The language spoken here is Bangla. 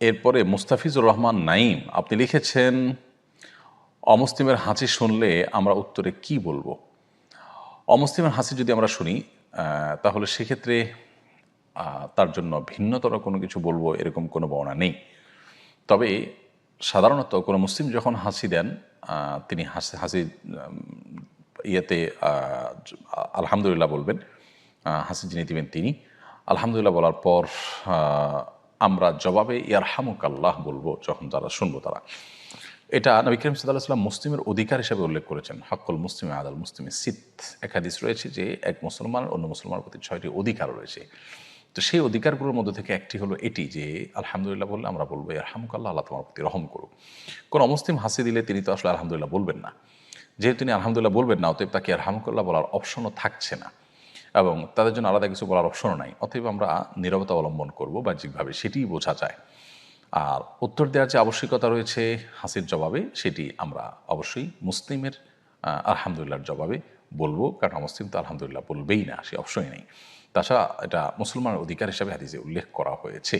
এরপরে মুস্তাফিজুর রহমান নাইম আপনি লিখেছেন, অমুসলিমের হাসি শুনলে আমরা উত্তরে কি বলব? অমুসলিমের হাসি যদি আমরা শুনি তাহলে সেক্ষেত্রে তার জন্য ভিন্নতর কোনো কিছু বলব এরকম কোনো বর্ণনা নেই। তবে সাধারণত কোনো মুসলিম যখন হাসি দেন তিনি হাসি হাসি ইয়েতে আলহামদুলিল্লাহ বলবেন হাসি যিনি দিবেন তিনি। আলহামদুলিল্লাহ বলার পর আমরা জবাবে ইয়ারহামুক আল্লাহ বলব যখন যারা শুনব তারা। এটা নবী করিম সাল্লাহ সাল্লাম মুসলিমের অধিকার হিসেবে উল্লেখ করেছেন। হকুল মুসলিমে আদাল মুসলিমে সিত। এক হাদিস রয়েছে যে এক মুসলমান অন্য মুসলমানের প্রতি ছয়টি অধিকার রয়েছে। তো সেই অধিকারগুলোর মধ্যে থেকে একটি হলো এটি যে, আলহামদুলিল্লাহ বললে আমরা বলব আলহামুকাল্লাহ আল্লাহ তোমার প্রতি রহম করুক। কোন অমুসলিম হাসি দিলে তিনি তো আসলে আলহামদুলিল্লাহ বলবেন না। যেহেতু তিনি আলহামদুলিল্লাহ বলবেন না, অতএব তাকে আলহামুকাল্লাহ বলার অপশনও থাকছে না। এবং তাদের জন্য আলাদা কিছু বলার অপশনও নাই। অতএব আমরা নিরবতা অবলম্বন করব বাহ্যিকভাবে, সেটিই বোঝা যায়। আর উত্তর দেওয়ার যে আবশ্যিকতা রয়েছে হাসির জবাবে, সেটি আমরা অবশ্যই মুসলিমের আলহামদুলিল্লাহর জবাবে বলব। কারণ মুসলিম তো আলহামদুলিল্লাহ বলবেই না, সে অবশ্যই নেই। তাছাড়া এটা মুসলমানের অধিকার হিসাবে হাদিসে উল্লেখ করা হয়েছে।